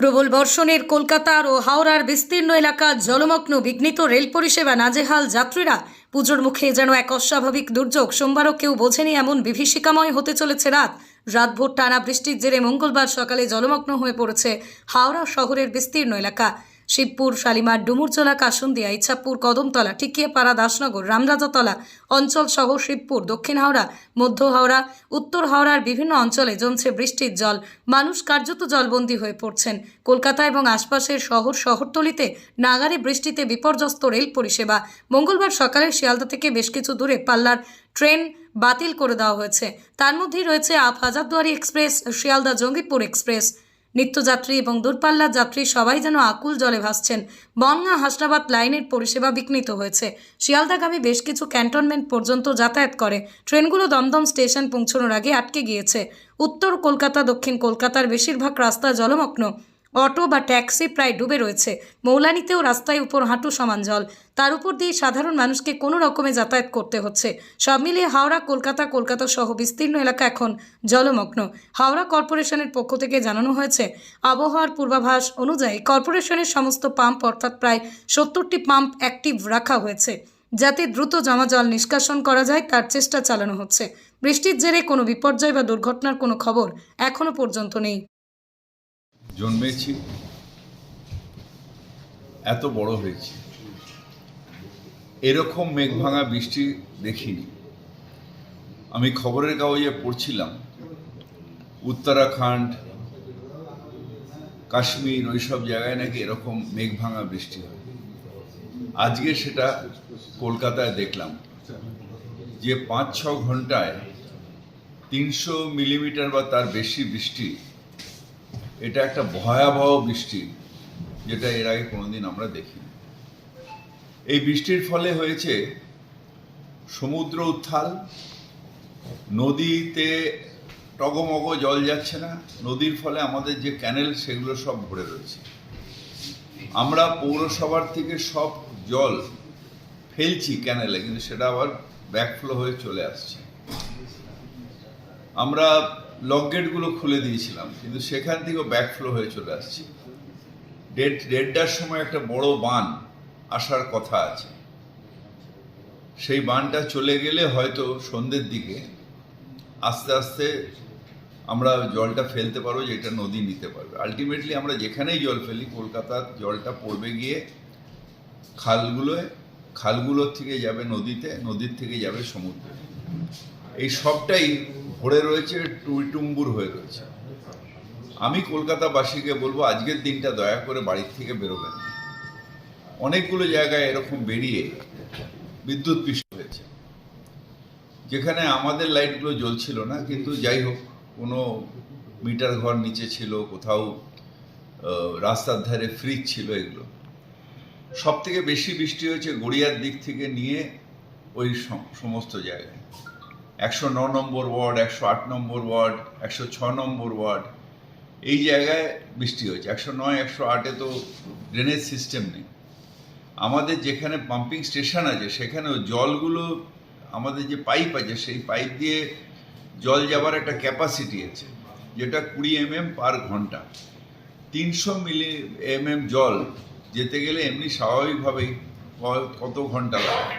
প্রবল বর্ষণের কলকাতার ও হাওড়ার বিস্তীর্ণ এলাকা জলমগ্ন বিঘ্নিত রেল পরিষেবা নাজেহাল যাত্রীরা। পুজোর মুখে যেন এক অস্বাভাবিক দুর্যোগ, সোমবারও কেউ বোঝেনি এমন বিভীষিকাময় হতে চলেছে রাত। রাতভোর টানা বৃষ্টির জেরে মঙ্গলবার সকালে জলমগ্ন হয়ে পড়েছে হাওড়া শহরের বিস্তীর্ণ এলাকা। শিবপুর, শালিমার ডুমুরজোলা কাসুন্দিয়া, ইচ্ছাপুর, কদমতলা টিকিয়াপাড়া দাসনগর, রামরাজাতলা অঞ্চল সহ শিবপুর, দক্ষিণ হাওড়া, মধ্য হাওড়া, উত্তর হাওড়ার বিভিন্ন অঞ্চলে জমছে বৃষ্টির জল। মানুষ কার্যত জলবন্দী হয়ে পড়ছেন। কলকাতা এবং আশপাশের শহর শহরতলিতে নাগারে বৃষ্টিতে বিপর্যস্ত রেল পরিষেবা। মঙ্গলবার সকালে শিয়ালদা থেকে বেশ কিছু দূরে পাল্লার ট্রেন বাতিল করে দেওয়া হয়েছে। তার মধ্যেই রয়েছে up Hazarduari express Sealdah Jangipur express. নিত্যযাত্রী এবং দূরপাল্লার যাত্রী সবাই যেন আকুল জলে ভাসছেন। বনগা হাসনাবাদ লাইনের পরিষেবা বিঘ্নিত হয়েছে। শিয়ালদাগামী বেশ কিছু ক্যান্টনমেন্ট পর্যন্ত যাতায়াত করে। ট্রেনগুলো দমদম স্টেশন পৌঁছানোর আগে আটকে গিয়েছে। উত্তর কলকাতা, দক্ষিণ কলকাতার বেশিরভাগ রাস্তা জলমগ্ন। অটো বা ট্যাক্সি প্রায় ডুবে রয়েছে। মৌলানিতেও রাস্তায় উপর হাঁটু সমান জল। তার উপর দিয়ে সাধারণ মানুষকে কোনো রকমে যাতায়াত করতে হচ্ছে। সব মিলিয়ে হাওড়া, কলকাতা কলকাতা সহ বিস্তীর্ণ এলাকা এখন জলমগ্ন। হাওড়া কর্পোরেশনের পক্ষ থেকে জানানো হয়েছে, আবহাওয়ার পূর্বাভাস অনুযায়ী কর্পোরেশনের সমস্ত পাম্প অর্থাৎ প্রায় সত্তরটি পাম্প অ্যাক্টিভ রাখা হয়েছে। যাতে দ্রুত জমা জল নিষ্কাশন করা যায়, তার চেষ্টা চালানো হচ্ছে। বৃষ্টির জেরে কোনো বিপর্যয় বা দুর্ঘটনার কোনো খবর এখনও পর্যন্ত নেই। জন্মেছি, এত বড় হয়েছি। এরকম মেঘ ভাঙা বৃষ্টি দেখিনি। আমি খবরের কাগজে পড়ছিলাম, উত্তরাখণ্ড, কাশ্মীর ওইসব জায়গায় নাকি এরকম মেঘ ভাঙা বৃষ্টি হয়। আজকে সেটা কলকাতায় দেখলাম, যে পাঁচ ছ ঘন্টায় তিনশো মিলিমিটার বা তার বেশি বৃষ্টি এটা একটা ভয়াবহ বৃষ্টি, যেটা এর আগে কোনোদিন আমরা দেখিনি। এই বৃষ্টির ফলে হয়েছে সমুদ্র উত্থাল, নদীতে টগমগ, জল যাচ্ছে না। নদীর ফলে আমাদের যে ক্যানেল সেগুলো সব ভরে রয়েছে। আমরা পৌরসভার থেকে সব জল ফেলছি ক্যানেলে কিন্তু সেটা আবার ব্যাকফ্লো হয়ে চলে আসছে। আমরা লক গেটগুলো খুলে দিয়েছিলাম, কিন্তু সেখান থেকেও ব্যাকফ্লো হয়ে চলে আসছে। দেড়, দেড়টার সময় একটা বড় বান আসার কথা আছে। সেই বানটা চলে গেলে হয়তো সন্ধ্যের দিকে আস্তে আস্তে আমরা জলটা ফেলতে পারব যেটা নদী নিতে পারবে। আলটিমেটলি আমরা যেখানেই জল ফেলি, কলকাতার জলটা পড়বে গিয়ে খালগুলোয় খালগুলোর থেকে যাবে নদীতে, নদীর থেকে যাবে সমুদ্রে। এই সবটাই ভরে রয়েছে টুইটুম্বুর হয়ে রয়েছে। আমি কলকাতাবাসীকে বলব, আজকের দিনটা দয়া করে বাড়ির থেকে বেরোবেন অনেকগুলো জায়গায় এরকম বেরিয়ে বিদ্যুৎ পৃষ্ঠ হয়েছে। যেখানে আমাদের লাইটগুলো জ্বলছিল না, কিন্তু যাই হোক, কোনো মিটার ঘর নিচে ছিল, কোথাও রাস্তার ধারে ফ্রিজ ছিল এগুলো। সব থেকে বেশি বৃষ্টি হয়েছে গড়িয়ার দিক থেকে নিয়ে ওই সমস্ত জায়গায়। একশো ন নম্বর ওয়ার্ড, একশো আট নম্বর ওয়ার্ড, একশো ছ নম্বর ওয়ার্ড। এই জায়গায় বৃষ্টি হয়েছে। একশো নয়, একশো আটে তো ড্রেনেজ সিস্টেম নেই। আমাদের যেখানে পাম্পিং স্টেশন আছে, সেখানেও জলগুলো, আমাদের যে পাইপ আছে, সেই পাইপ দিয়ে জল যাবার একটা ক্যাপাসিটি আছে, যেটা কুড়ি এমএম পার ঘণ্টা। তিনশো মিলি এমএম জল যেতে গেলে এমনি স্বাভাবিকভাবেই কত ঘণ্টা লাগে?